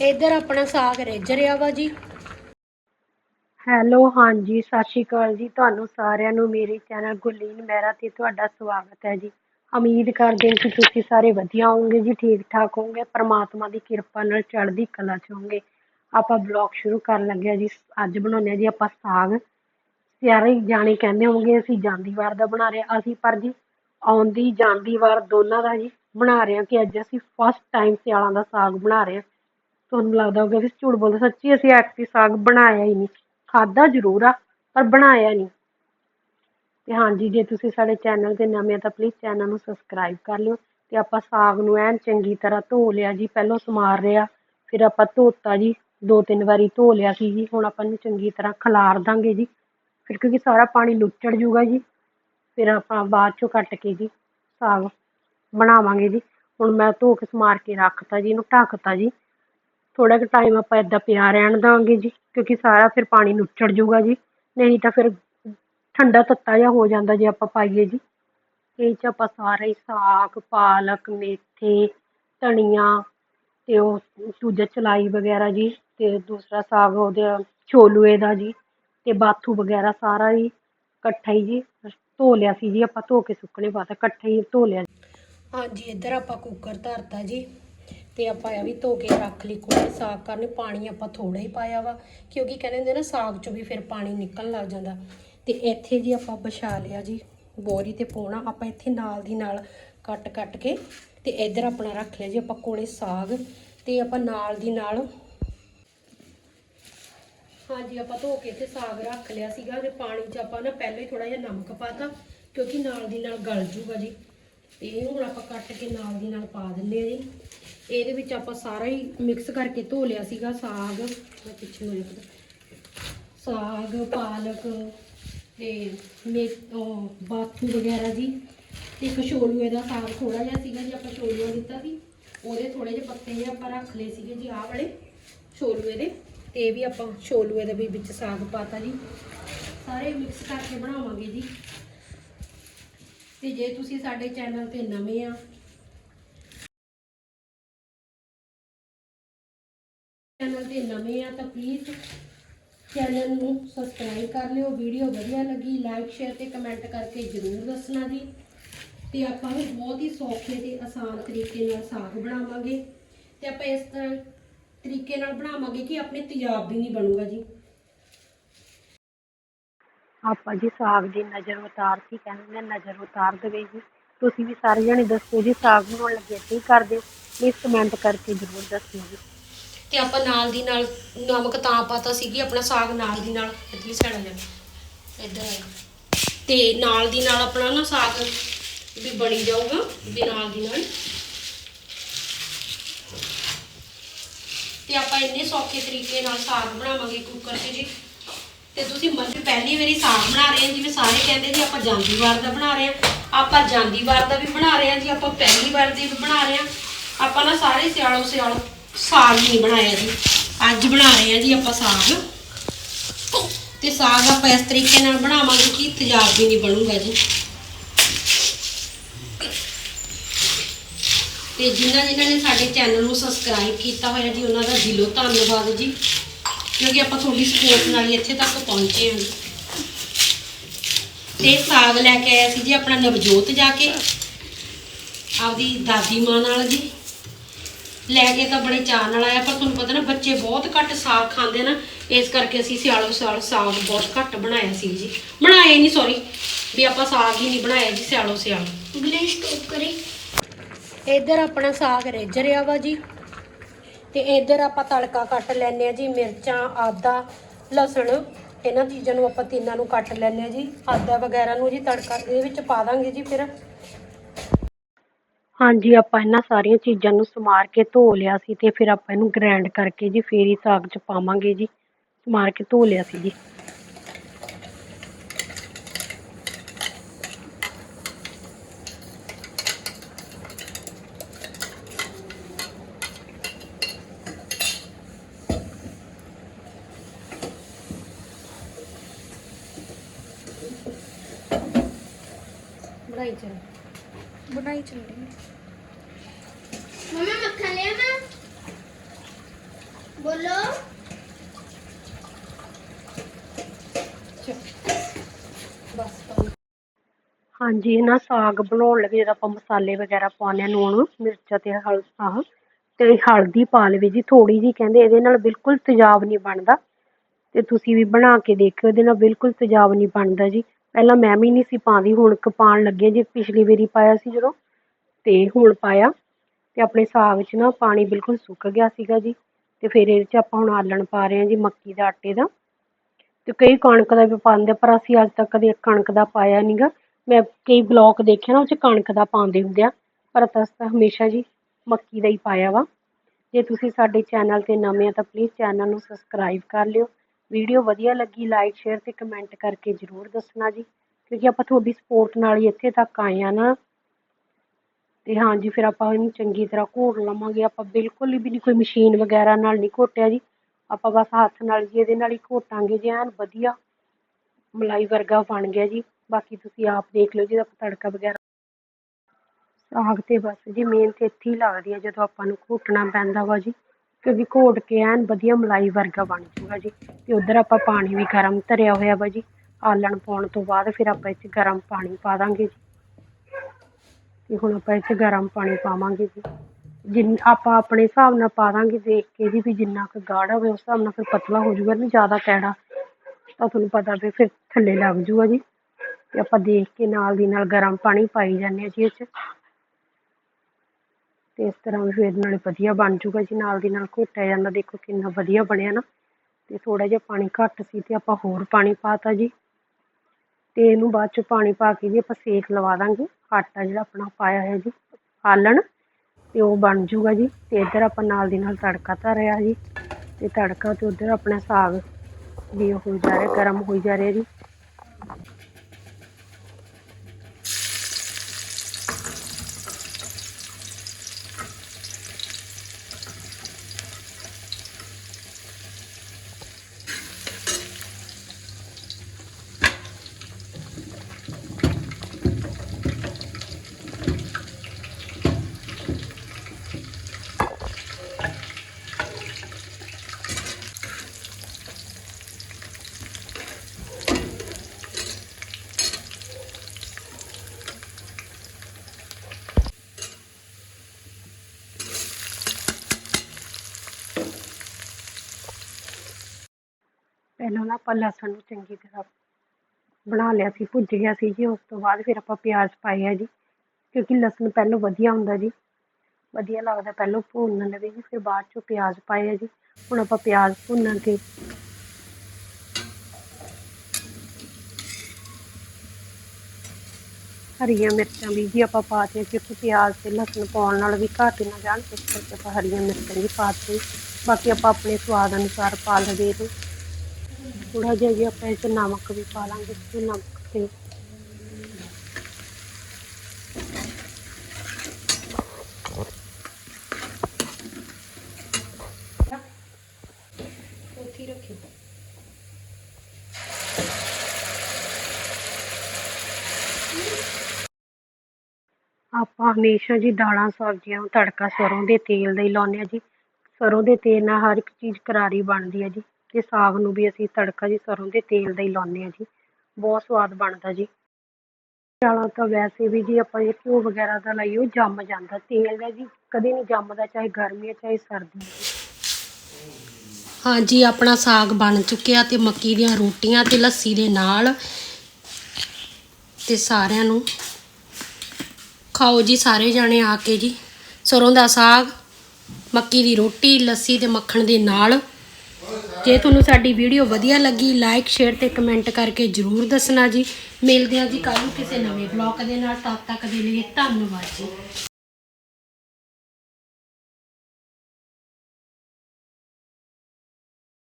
ਇੱਧਰ ਆਪਣਾ ਸਾਗ ਰਿੱਝ ਰਿਹਾ ਵਾ ਜੀ। ਹੈਲੋ, ਹਾਂਜੀ, ਸਤਿ ਸ਼੍ਰੀ ਅਕਾਲ ਜੀ। ਤੁਹਾਨੂੰ ਸਾਰਿਆਂ ਨੂੰ ਮੇਰੇ ਚੈਨਲ ਗੁਰਲੀਨ ਮਹਿਰਾ ਤੇ ਤੁਹਾਡਾ ਸਵਾਗਤ ਹੈ ਜੀ। ਉਮੀਦ ਕਰਦੇ ਹਾਂ ਕਿ ਤੁਸੀਂ ਸਾਰੇ ਵਧੀਆ ਹੋਵੋਗੇ ਜੀ ਠੀਕ ਠਾਕ ਹੋਵੋਗੇ, ਪ੍ਰਮਾਤਮਾ ਦੀ ਕਿਰਪਾ ਨਾਲ ਚੜ੍ਹਦੀ ਕਲਾ ਚ ਹੋਵੋਗੇ। ਆਪਾਂ ਬਲੌਗ ਸ਼ੁਰੂ ਕਰਨ ਲੱਗੇ ਹਾਂ ਜੀ। ਅੱਜ ਬਣਾਉਂਦੇ ਹਾਂ ਜੀ ਆਪਾਂ ਸਾਗ। ਸਾਰੇ ਜਾਣੇ ਕਹਿੰਦੇ ਹੋਣਗੇ ਅਸੀਂ ਜਾਂਦੀ ਵਾਰ ਦਾ ਬਣਾ ਰਹੇ ਹਾਂ। ਅਸੀਂ ਪਰ ਜੀ ਆਉਂਦੀ ਜਾਂਦੀ ਵਾਰ ਦੋਨਾਂ ਦਾ ਜੀ ਬਣਾ ਰਹੇ ਹਾਂ ਕਿ ਅੱਜ ਅਸੀਂ ਫਸਟ ਟਾਈਮ ਸਿਆਲਾਂ ਦਾ ਸਾਗ ਬਣਾ ਰਹੇ ਹਾਂ। ਤੁਹਾਨੂੰ ਲੱਗਦਾ ਹੋਊਗਾ ਵੀ ਝੂਠ ਬੋਲਦੇ, ਸੱਚੀ ਅਸੀਂ ਐਕਟੀ ਸਾਗ ਬਣਾਇਆ ਹੀ ਨਹੀਂ ਖਾਦਾ ਜ਼ਰੂਰ ਆ, ਪਰ ਬਣਾਇਆ ਨਹੀਂ। ਤੇ ਹਾਂਜੀ, ਜੇ ਤੁਸੀਂ ਸਾਡੇ ਚੈਨਲ ਤੇ ਨਵੇਂ ਆ ਤਾਂ ਪਲੀਜ਼ ਚੈਨਲ ਨੂੰ ਸਬਸਕ੍ਰਾਈਬ ਕਰ ਲਿਓ ਤੇ ਆਪਾਂ ਸਾਗ ਨੂੰ ਐਨ ਚੰਗੀ ਤਰ੍ਹਾਂ ਧੋ ਲਿਆ ਜੀ, ਪਹਿਲਾਂ ਸਮਾਰ ਲਿਆ ਫਿਰ ਆਪਾਂ ਧੋਤਾ ਜੀ, ਦੋ ਤਿੰਨ ਵਾਰੀ ਧੋ ਲਿਆ ਸੀ ਜੀ, ਹੁਣ ਆਪਾਂ ਨੂੰ ਚੰਗੀ ਤਰ੍ਹਾਂ ਖਲਾਰ ਦਾਂਗੇ ਜੀ, ਫਿਰ ਕਿਉਂਕਿ ਸਾਰਾ ਪਾਣੀ ਲੁੱਚੜ ਜੂਗਾ ਜੀ, ਫਿਰ ਆਪਾਂ ਬਾਅਦ ਚੋਂ ਕੱਟ ਕੇ ਜੀ ਸਾਗ ਬਣਾਵਾਂਗੇ ਜੀ। ਹੁਣ ਮੈਂ ਧੋ ਕੇ ਸਮਾਰ ਕੇ ਰੱਖਤਾ ਜੀ, ਇਹਨੂੰ ਢੱਕਤਾ ਜੀ। ਥੋੜਾ ਕੁ ਟਾਈਮ ਆਪਾਂ ਇੱਦਾਂ ਪਿਆ ਰਹਿਣ ਦਾਂਗੇ ਜੀ, ਕਿਉਂਕਿ ਸਾਰਾ ਫਿਰ ਪਾਣੀ ਨੁੱਚੜ ਜੂਗਾ ਜੀ, ਨਹੀਂ ਤਾਂ ਫਿਰ ਠੰਡਾ ਤੱਤਾ ਜਿਹਾ ਹੋ ਜਾਂਦਾ ਜੇ ਆਪਾਂ ਪਾਈਏ ਜੀ। ਇਹ 'ਚ ਆਪਾਂ ਸਾਰਾ ਹੀ ਸਾਗ, ਪਾਲਕ, ਮੇਥੇ, ਧਨੀਆ ਅਤੇ ਉਹ ਦੂਜਾ ਚਲਾਈ ਵਗੈਰਾ ਜੀ ਅਤੇ ਦੂਸਰਾ ਸਾਗ ਉਹਦੇ ਛੋਲੂਏ ਦਾ ਜੀ ਅਤੇ ਬਾਥੂ ਵਗੈਰਾ ਸਾਰਾ ਹੀ ਇਕੱਠਾ ਹੀ ਜੀ, ਧੋ ਲਿਆ ਸੀ ਜੀ ਆਪਾਂ, ਧੋ ਕੇ ਸੁੱਕਣੇ ਪਾਤਾ, ਇਕੱਠਾ ਹੀ ਧੋ ਲਿਆ। ਹਾਂਜੀ, ਇੱਧਰ ਆਪਾਂ ਕੁੱਕਰ ਧਰਤਾ ਜੀ। ਤੇ ਆਪਾਂ ਇਹ ਵੀ ਧੋ ਕੇ ਰੱਖ ਲਈ ਕੋਲੇ ਸਾਗ ਕਰਨ, ਪਾਣੀ ਆਪਾਂ ਥੋੜਾ ਹੀ ਪਾਇਆ ਵਾ, ਕਿਉਂਕਿ ਕਹਿੰਦੇ ਹੁੰਦੇ ਨਾ, ਸਾਗ ਚੋਂ ਵੀ ਫਿਰ ਪਾਣੀ ਨਿਕਲਣ ਲੱਗ ਜਾਂਦਾ। ਤੇ ਇੱਥੇ ਜੀ ਆਪਾਂ ਵਿਛਾ ਲਿਆ ਜੀ, ਬੋਰੀ ਤੇ ਪਾਉਣਾ ਆਪਾਂ ਇੱਥੇ ਨਾਲ ਦੀ ਨਾਲ ਕੱਟ ਕੱਟ ਕੇ ਤੇ ਇੱਧਰ ਆਪਣਾ ਰੱਖ ਲਿਆ ਜੀ, ਆਪਾਂ ਕੋਲੇ ਸਾਗ ਤੇ ਆਪਾਂ ਨਾਲ ਦੀ ਨਾਲ ਹਾਂਜੀ, ਆਪਾਂ ਧੋ ਕੇ ਇੱਥੇ ਸਾਗ ਰੱਖ ਲਿਆ ਸੀਗਾ ਤੇ ਪਾਣੀ 'ਚ ਆਪਾਂ ਨਾ ਪਹਿਲਾਂ ਹੀ ਥੋੜਾ ਜਿਹਾ ਨਮਕ ਪਾਤਾ, ਕਿਉਂਕਿ ਨਾਲ ਦੀ ਨਾਲ ਗਲ ਜੂਗਾ ਜੀ। ਤੇ ਇਹ ਹੁਣ ਆਪਾਂ ਕੱਟ ਕੇ ਨਾਲ ਦੀ ਨਾਲ ਪਾ ਦਿੰਦੇ ਆ ਜੀ। ਇਹਦੇ ਵਿੱਚ ਆਪਾਂ ਸਾਰਾ ਹੀ ਮਿਕਸ ਕਰਕੇ ਧੋ ਲਿਆ ਸੀਗਾ ਸਾਗ, ਮੈਂ ਪਿੱਛੇ ਨੂੰ ਸਾਗ, ਪਾਲਕ ਤੇ ਮੇ ਬਾਥੂ ਵਗੈਰਾ ਜੀ ਤੇ ਕਸ਼ੋਲੂਏ ਦਾ ਸਾਗ ਥੋੜਾ ਜਿਹਾ ਸੀਗਾ ਜੀ ਆਪਾਂ ਛੋਲੂਆ ਦਿੱਤਾ ਸੀ। ਉਹਦੇ ਥੋੜੇ ਜਿਹੇ ਪੱਤੇ ਜਿਹੇ ਆਪਾਂ ਰੱਖ ਲਏ ਸੀਗੇ ਜੀ ਆਹ ਵਾਲੇ ਛੋਲੂਏ ਦੇ ਤੇ ਇਹ ਵੀ ਆਪਾਂ ਛੋਲੂਏ ਦੇ ਵੀ ਵਿੱਚ ਸਾਗ ਪਾਤਾ ਜੀ। ਸਾਰੇ ਮਿਕਸ ਕਰਕੇ ਬਣਾਵਾਂਗੇ ਜੀ। ਤੇ ਜੇ ਤੁਸੀਂ ਸਾਡੇ ਚੈਨਲ ਤੇ ਨਵੇਂ ਆ ਨਵੇਂ ਆ ਤਾਂ ਪਲੀਜ਼ ਚੈਨਲ ਨੂੰ ਸਬਸਕ੍ਰਾਈਬ ਕਰ ਲਿਓ ਵੀਡੀਓ ਵਧੀਆ ਲੱਗੀ ਲਾਈਕ ਸ਼ੇਅਰ ਤੇ ਕਮੈਂਟ ਕਰਕੇ ਜਰੂਰ ਦੱਸਣਾ ਜੀ। ਤੇ ਆਪਾਂ ਵੀ ਬਹੁਤ ਹੀ ਸੌਖੇ ਤੇ ਆਸਾਨ ਤਰੀਕੇ ਨਾਲ ਸਾਗ ਬਣਾਵਾਂਗੇ। ਤੇ ਆਪਾਂ ਇਸ ਤਰ੍ਹਾਂ ਤਰੀਕੇ ਨਾਲ ਬਣਾਵਾਂਗੇ ਕਿ ਆਪਣੇ ਤੇਜ਼ਾਬ ਵੀ ਨਹੀਂ ਬਣੂਗਾ ਜੀ। ਆਪਾਂ ਜੀ ਸਾਗ ਦੀ ਨਜ਼ਰ ਉਤਾਰ ਉਤਾਰਤੀ ਕਹਿੰਦੇ ਨੇ ਨਜ਼ਰ ਉਤਾਰ ਦੇਵੇ ਜੀ। ਤੁਸੀਂ ਵੀ ਸਾਰੇ ਜਣੇ ਦੱਸੋ ਜੀ ਸਾਗ ਬਣਾਉਣ ਲੱਗੇ ਕੀ ਕਰਦੇ ਪਲੀਜ਼ ਕਮੈਂਟ ਕਰਕੇ ਜ਼ਰੂਰ ਦੱਸਿਓ ਜੀ। ਤੇ ਆਪਾਂ ਨਾਲ ਦੀ ਨਾਲ ਨਮਕ ਤਾਂ ਪਾਤਾ ਸੀਗੀ, ਆਪਣਾ ਸਾਗ ਨਾਲ ਦੀ ਨਾਲ ਇਡਲੀ ਸਾਈਡ ਆ ਜਾ ਇੱਧਰ ਆ ਤੇ ਨਾਲ ਦੀ ਨਾਲ ਆਪਣਾ ਨਾ ਸਾਗ ਵੀ ਬਣੀ ਜਾਊਗਾ, ਵੀ ਨਾਲ ਦੀ ਨਾਲ। ਤੇ ਆਪਾਂ ਇੰਨੇ ਸੌਖੇ ਤਰੀਕੇ ਨਾਲ ਸਾਗ ਬਣਾਵਾਂਗੇ ਕੁੱਕਰ 'ਚ ਜੀ। ਤੇ ਤੁਸੀਂ ਮੰਨ ਪਹਿਲੀ ਵਾਰੀ ਸਾਗ ਬਣਾ ਰਹੇ ਹਾਂ, ਜਿਵੇਂ ਸਾਰੇ ਕਹਿੰਦੇ ਜੀ ਆਪਾਂ ਜਾਂਦੀ ਵਾਰ ਦਾ ਬਣਾ ਰਹੇ ਹਾਂ। ਆਪਾਂ ਜਾਂਦੀ ਵਾਰ ਦਾ ਵੀ ਬਣਾ ਰਹੇ ਹਾਂ ਜੀ, ਆਪਾਂ ਪਹਿਲੀ ਵਾਰ ਦੀ ਵੀ ਬਣਾ ਰਹੇ ਹਾਂ। ਆਪਾਂ ਨਾ ਸਾਰੇ ਸਿਆਲੋ ਸਿਆਲੋ ਸਾਗ ਨਹੀਂ ਬਣਾਇਆ ਜੀ। ਅੱਜ ਬਣਾ ਰਹੇ ਹਾਂ ਜੀ ਆਪਾਂ ਸਾਗ। ਤੇ ਸਾਗ ਆਪਾਂ ਇਸ ਤਰੀਕੇ ਨਾਲ ਬਣਾਵਾਂਗੇ ਕਿ ਤੇਜ਼ਾਬ ਵੀ ਨਹੀਂ ਬਣੂਗਾ ਜੀ। ਤੇ ਜਿਨ੍ਹਾਂ ਜਿਨ੍ਹਾਂ ਨੇ ਸਾਡੇ ਚੈਨਲ ਨੂੰ ਸਬਸਕ੍ਰਾਈਬ ਕੀਤਾ ਹੋਇਆ ਜੀ, ਉਹਨਾਂ ਦਾ ਦਿਲੋਂ ਧੰਨਵਾਦ ਜੀ। ਕਿਉਂਕਿ ਆਪਾਂ ਤੁਹਾਡੀ ਸਪੋਰਟ ਨਾਲ ਹੀ ਇੱਥੇ ਤੱਕ ਪਹੁੰਚੇ ਹਾਂ ਤੇ ਸਾਗ ਲੈ ਕੇ ਆਇਆ ਸੀ ਜੀ ਆਪਣਾ ਨਵਜੋਤ ਜਾ ਕੇ। ਆਪਦੀ ਦਾਦੀ ਮਾਂ ਨਾਲ ਜੀ। ਲੈ ਕੇ ਤਾਂ ਬੜੇ ਚਾਅ ਨਾਲ ਆਇਆ, ਪਰ ਤੁਹਾਨੂੰ ਪਤਾ ਨਾ ਬੱਚੇ ਬਹੁਤ ਘੱਟ ਸਾਗ ਖਾਂਦੇ ਨਾ, ਇਸ ਕਰਕੇ ਅਸੀਂ ਸਿਆਲੋ ਸਿਆਲ ਸਾਗ ਬਹੁਤ ਘੱਟ ਬਣਾਇਆ ਸੀ ਜੀ। ਬਣਾਇਆ ਨਹੀਂ ਸੌਰੀ ਵੀ ਆਪਾਂ ਸਾਗ ਹੀ ਨਹੀਂ ਬਣਾਇਆ ਜੀ, ਸਿਆਲੋ ਸਿਆਲ। ਗਲੇ ਸਟਾਪ ਕਰੀ। ਇੱਧਰ ਆਪਣਾ ਸਾਗ ਰਿੱਝ ਰਿਹਾ ਵਾ ਜੀ। ਤੇ ਇੱਧਰ ਆਪਾਂ ਤੜਕਾ ਕੱਟ ਲੈਨੇ ਆ ਜੀ, ਮਿਰਚਾਂ, ਆਦਾ, ਲਸਣ, ਇਹਨਾਂ ਚੀਜ਼ਾਂ ਨੂੰ ਆਪਾਂ ਤਿੰਨਾਂ ਨੂੰ ਕੱਟ ਲੈਨੇ ਆ ਜੀ। ਆਦਾ ਵਗੈਰਾ ਨੂੰ ਜੀ ਤੜਕਾ, ਇਹਦੇ ਵਿੱਚ ਪਾ ਦਾਂਗੇ ਜੀ ਫਿਰ। ਹਾਂਜੀ, ਆਪਾਂ ਇਹਨਾਂ ਸਾਰੀਆਂ ਚੀਜ਼ਾਂ ਨੂੰ ਸਮਾਰ ਕੇ ਧੋ ਲਿਆ ਸੀ ਤੇ ਫਿਰ ਆਪਾਂ ਇਹਨੂੰ ਗ੍ਰੈਂਡ ਕਰਕੇ ਜੀ ਫਿਰ ਹੀ ਸਾਗ 'ਚ ਪਾਵਾਂਗੇ ਜੀ। ਸਮਾਰ ਕੇ ਧੋ ਲਿਆ ਸੀ ਜੀ। ਬਣਾਈ ਚਲੋ। ਬਣਾਈ ਚੱਲਦੀ ਮੰਮਾ ਮੱਖਣ ਲਿਆ ਨਾ ਬੋਲੋ। ਬਸ ਹਾਂਜੀ ਨਾ ਸਾਗ ਬਣਾਉਣ ਲੱਗੇ ਜਦੋਂ ਆਪਾਂ ਮਸਾਲੇ ਵਗੈਰਾ ਪਾਉਂਦੇ ਹਾਂ ਲੂਣ ਮਿਰਚ ਤੇ ਹਲ ਆਹ ਤੇ ਹਲਦੀ ਪਾ ਲਵੇ ਜੀ ਥੋੜੀ ਜੀ ਕਹਿੰਦੇ ਇਹਦੇ ਨਾਲ ਬਿਲਕੁਲ ਤੇਜ਼ਾਬ ਨਹੀਂ ਬਣਦਾ। ਤੇ ਤੁਸੀਂ ਵੀ ਬਣਾ ਕੇ ਦੇਖਿਓ ਇਹਦੇ ਨਾਲ ਬਿਲਕੁਲ ਤੇਜ਼ਾਬ ਨਹੀਂ ਬਣਦਾ ਜੀ। ਪਹਿਲਾਂ ਮੈਂ ਵੀ ਨਹੀਂ ਸੀ ਪਾਉਂਦੀ, ਹੁਣ ਕ ਪਾਉਣ ਲੱਗੇ ਜੇ ਪਿਛਲੀ ਵਾਰੀ ਪਾਇਆ ਸੀ ਜਦੋਂ ਅਤੇ ਹੁਣ ਪਾਇਆ ਅਤੇ ਆਪਣੇ ਸਾਗ 'ਚ ਨਾ ਪਾਣੀ ਬਿਲਕੁਲ ਸੁੱਕ ਗਿਆ ਸੀਗਾ ਜੀ ਅਤੇ ਫਿਰ ਇਹਦੇ 'ਚ ਆਪਾਂ ਹੁਣ ਆਲਣ ਪਾ ਰਹੇ ਹਾਂ ਜੀ ਮੱਕੀ ਦਾ ਆਟੇ ਦਾ ਅਤੇ ਕਈ ਕਣਕ ਦਾ ਵੀ ਪਾਉਂਦੇ ਪਰ ਅਸੀਂ ਅੱਜ ਤੱਕ ਕਦੇ ਕਣਕ ਦਾ ਪਾਇਆ ਨਹੀਂ ਗਾ। ਮੈਂ ਕਈ ਬਲੌਗ ਦੇਖੇ ਨਾ, ਉਹ 'ਚ ਕਣਕ ਦਾ ਪਾਉਂਦੇ ਹੁੰਦੇ ਆ, ਪਰ ਅਸੀਂ ਤਾਂ ਹਮੇਸ਼ਾ ਜੀ ਮੱਕੀ ਦਾ ਹੀ ਪਾਇਆ ਵਾ। ਜੇ ਤੁਸੀਂ ਸਾਡੇ ਚੈਨਲ ਤੇ ਨਵੇਂ ਆ ਤਾਂ ਪਲੀਜ਼ ਚੈਨਲ ਨੂੰ ਸਬਸਕ੍ਰਾਈਬ ਕਰ ਲਿਓ ਵੀਡੀਓ ਵਧੀਆ ਲੱਗੀ ਲਾਈਕ ਸ਼ੇਅਰ ਤੇ ਕਮੈਂਟ ਕਰਕੇ ਜ਼ਰੂਰ ਦੱਸਣਾ ਜੀ, ਕਿਉਂਕਿ ਆਪਾਂ ਤੁਹਾਡੀ ਸਪੋਰਟ ਨਾਲ ਹੀ ਇੱਥੇ ਤੱਕ ਆਏ ਆ ਨਾ। ਤੇ ਹਾਂਜੀ ਫਿਰ ਆਪਾਂ ਇਹਨੂੰ ਚੰਗੀ ਤਰ੍ਹਾਂ ਘੋਟ ਲਵਾਂਗੇ। ਆਪਾਂ ਬਿਲਕੁਲ ਵੀ ਨਹੀਂ ਕੋਈ ਮਸ਼ੀਨ ਵਗੈਰਾ ਨਾਲ ਨਹੀਂ ਘੋਟਿਆ ਜੀ। ਆਪਾਂ ਬਸ ਹੱਥ ਨਾਲ ਜੀ ਇਹਦੇ ਨਾਲ ਹੀ ਘੋਟਾਂਗੇ ਜੀ ਐਨ ਵਧੀਆ ਮਲਾਈ ਵਰਗਾ ਬਣ ਗਿਆ ਜੀ। ਬਾਕੀ ਤੁਸੀਂ ਆਪ ਦੇਖ ਲਿਓ ਜੀ ਦਾ ਤੜਕਾ ਵਗੈਰਾ। ਸਾਗ ਤੇ ਬਸ ਜੀ ਮਿਹਨਤ ਇੱਥੇ ਹੀ ਲੱਗਦੀ ਹੈ ਜਦੋਂ ਆਪਾਂ ਨੂੰ ਘੋਟਣਾ ਪੈਂਦਾ ਵਾ ਜੀ। ਕਿਉਂਕਿ ਘੋਟ ਕੇ ਐਨ ਵਧੀਆ ਮਲਾਈ ਵਰਗਾ ਬਣ ਜੂਗਾ ਜੀ। ਤੇ ਉਧਰ ਆਪਾਂ ਪਾਣੀ ਵੀ ਗਰਮ ਧਰਿਆ ਹੋਇਆ ਵਾ ਜੀ। ਆਲਣ ਪਾਉਣ ਤੋਂ ਬਾਅਦ ਫਿਰ ਆਪਾਂ ਇਹ 'ਚ ਗਰਮ ਪਾਣੀ ਪਾ ਦਾਂਗੇ ਜੀ। ਤੇ ਹੁਣ ਆਪਾਂ ਇਹ 'ਚ ਗਰਮ ਪਾਣੀ ਪਾਵਾਂਗੇ ਜੀ। ਜਿੰਨ ਆਪਾਂ ਆਪਣੇ ਹਿਸਾਬ ਨਾਲ ਪਾ ਦਾਂਗੇ, ਦੇਖ ਕੇ ਜੀ ਵੀ ਜਿੰਨਾ ਕੁ ਗਾੜਾ ਹੋਵੇ ਉਸ ਹਿਸਾਬ ਨਾਲ ਫਿਰ ਪਤਲਾ ਹੋ ਜਾਊਗਾ ਨਹੀਂ ਜ਼ਿਆਦਾ ਕੈੜਾ। ਤਾਂ ਤੁਹਾਨੂੰ ਪਤਾ ਵੀ ਫਿਰ ਥੱਲੇ ਲੱਗ ਜੂਗਾ ਜੀ। ਤੇ ਆਪਾਂ ਦੇਖ ਕੇ ਨਾਲ ਦੀ ਨਾਲ ਗਰਮ ਪਾਣੀ ਪਾਈ ਜਾਂਦੇ ਹਾਂ ਜੀ ਇਹ 'ਚ। ਅਤੇ ਇਸ ਤਰ੍ਹਾਂ ਵੀ ਫਿਰ ਨਾਲੇ ਵਧੀਆ ਬਣ ਜੂਗਾ ਜੀ, ਨਾਲ ਦੀ ਨਾਲ ਘੋਟਿਆ ਜਾਂਦਾ, ਦੇਖੋ ਕਿੰਨਾ ਵਧੀਆ ਬਣਿਆ ਨਾ। ਅਤੇ ਥੋੜ੍ਹਾ ਜਿਹਾ ਪਾਣੀ ਘੱਟ ਸੀ ਅਤੇ ਆਪਾਂ ਹੋਰ ਪਾਣੀ ਪਾ ਤਾ ਜੀ। ਅਤੇ ਇਹਨੂੰ ਬਾਅਦ 'ਚੋਂ ਪਾਣੀ ਪਾ ਕੇ ਜੀ ਆਪਾਂ ਸੇਕ ਲਵਾ ਦਾਂਗੇ, ਆਟਾ ਜਿਹੜਾ ਆਪਣਾ ਪਾਇਆ ਹੋਇਆ ਜੀ, ਆਲਣ ਅਤੇ ਉਹ ਬਣ ਜੂਗਾ ਜੀ। ਅਤੇ ਇੱਧਰ ਆਪਾਂ ਨਾਲ ਦੀ ਨਾਲ ਤੜਕਾ ਧਰਿਆ ਜੀ। ਅਤੇ ਤੜਕਾ ਅਤੇ ਉੱਧਰ ਆਪਣਾ ਸਾਗ ਵੀ ਉਹ ਹੋਈ ਜਾ ਰਿਹਾ, ਗਰਮ ਹੋਈ ਜਾ ਰਿਹਾ ਜੀ। ਪਹਿਲਾਂ ਨਾ ਆਪਾਂ ਲਸਣ ਨੂੰ ਚੰਗੀ ਤਰ੍ਹਾਂ ਬਣਾ ਲਿਆ ਸੀ, ਭੁੱਜ ਗਿਆ ਸੀ ਜੀ, ਉਸ ਤੋਂ ਬਾਅਦ ਫਿਰ ਆਪਾਂ ਪਿਆਜ਼ ਪਾਏ ਆ ਜੀ, ਕਿਉਂਕਿ ਲਸਣ ਪਹਿਲਾਂ ਵਧੀਆ ਹੁੰਦਾ ਜੀ, ਵਧੀਆ ਲੱਗਦਾ ਪਹਿਲਾਂ ਭੁੰਨ ਲਵੇ ਜੀ ਫਿਰ ਬਾਅਦ ਚੋਂ ਪਿਆਜ਼ ਪਾਏ ਆ ਜੀ, ਹੁਣ ਆਪਾਂ ਪਿਆਜ਼ ਭੁੰਨ ਕੇ ਹਰੀਆਂ ਮਿਰਚਾਂ ਵੀ ਜੀ ਆਪਾਂ ਪਾਤੀਆਂ ਕਿਉਂਕਿ ਪਿਆਜ਼ ਤੇ ਲਸਣ ਪਾਉਣ ਨਾਲ ਵੀ ਘੱਟ ਨਾ ਜਾਣ, ਇਸ ਕਰਕੇ ਆਪਾਂ ਹਰੀਆਂ ਮਿਰਚਾਂ ਵੀ ਪਾਤੀਆਂ ਬਾਕੀ ਆਪਾਂ ਆਪਣੇ ਸਵਾਦ ਅਨੁਸਾਰ ਪਾ ਲਵੇ ਇਹਨੂੰ। ਥੋੜਾ ਜਿਹਾ ਜੀ ਆਪਾਂ 'ਚ ਨਮਕ ਵੀ ਪਾ ਲਾਂਗੇ ਤੇ ਨਮਕ ਤੇ। ਆਪਾਂ ਹਮੇਸ਼ਾ ਜੀ ਦਾਲਾਂ ਸਬਜ਼ੀਆਂ ਨੂੰ ਤੜਕਾ ਸਰੋਂ ਦੇ ਤੇਲ ਦਾ ਹੀ ਲਾਉਂਦੇ ਹਾਂ ਜੀ। ਸਰੋਂ ਦੇ ਤੇਲ ਨਾਲ ਹਰ ਇੱਕ ਚੀਜ਼ ਕਰਾਰੀ ਬਣਦੀ ਹੈ ਜੀ। ਤੇ ਸਾਗ ਨੂੰ ਵੀ ਅਸੀਂ ਤੜਕਾ ਜੀ ਸਰੋਂ ਦੇ ਤੇਲ ਦਾ ਹੀ ਲਾਉਂਦੇ ਹਾਂ ਜੀ। ਬਹੁਤ ਸਵਾਦ ਬਣਦਾ ਜੀ। ਦਾਲਾਂ ਤਾਂ ਵੈਸੇ ਵੀ ਜੀ ਆਪਾਂ ਇਹ ਘਿਓ ਵਗੈਰਾ ਦਾ ਲਾਈਏ, ਉਹ ਜੰਮ ਜਾਂਦਾ। ਤੇਲ ਦਾ ਜੀ ਕਦੇ ਨਹੀਂ ਜੰਮਦਾ, ਚਾਹੇ ਗਰਮੀ ਹੈ, ਚਾਹੇ ਸਰਦੀ ਹੈ। ਹਾਂਜੀ, ਆਪਣਾ ਸਾਗ ਬਣ ਚੁੱਕਿਆ ਤੇ ਮੱਕੀ ਦੀਆਂ ਰੋਟੀਆਂ ਤੇ ਲੱਸੀ ਦੇ ਨਾਲ। ਤੇ ਸਾਰਿਆਂ ਨੂੰ ਖਾਓ ਜੀ, ਸਾਰੇ ਜਾਣੇ ਆ ਕੇ ਜੀ। ਸਰੋਂ ਦਾ ਸਾਗ, ਮੱਕੀ ਦੀ ਰੋਟੀ, ਲੱਸੀ ਤੇ ਮੱਖਣ ਦੇ ਨਾਲ। ਜੇ ਤੁਹਾਨੂੰ ਸਾਡੀ ਵੀਡੀਓ ਵਧੀਆ ਲੱਗੀ ਲਾਈਕ ਸ਼ੇਅਰ ਤੇ ਕਮੈਂਟ ਕਰਕੇ ਜਰੂਰ ਦੱਸਣਾ ਜੀ। ਮਿਲਦੇ ਹਾਂ ਜੀ ਕੱਲ੍ਹ ਨੂੰ ਕਿਸੇ ਨਵੇਂ ਬਲੌਗ ਦੇ ਨਾਲ। ਤਦ ਤੱਕ ਦੇ ਲਈ ਧੰਨਵਾਦ ਜੀ।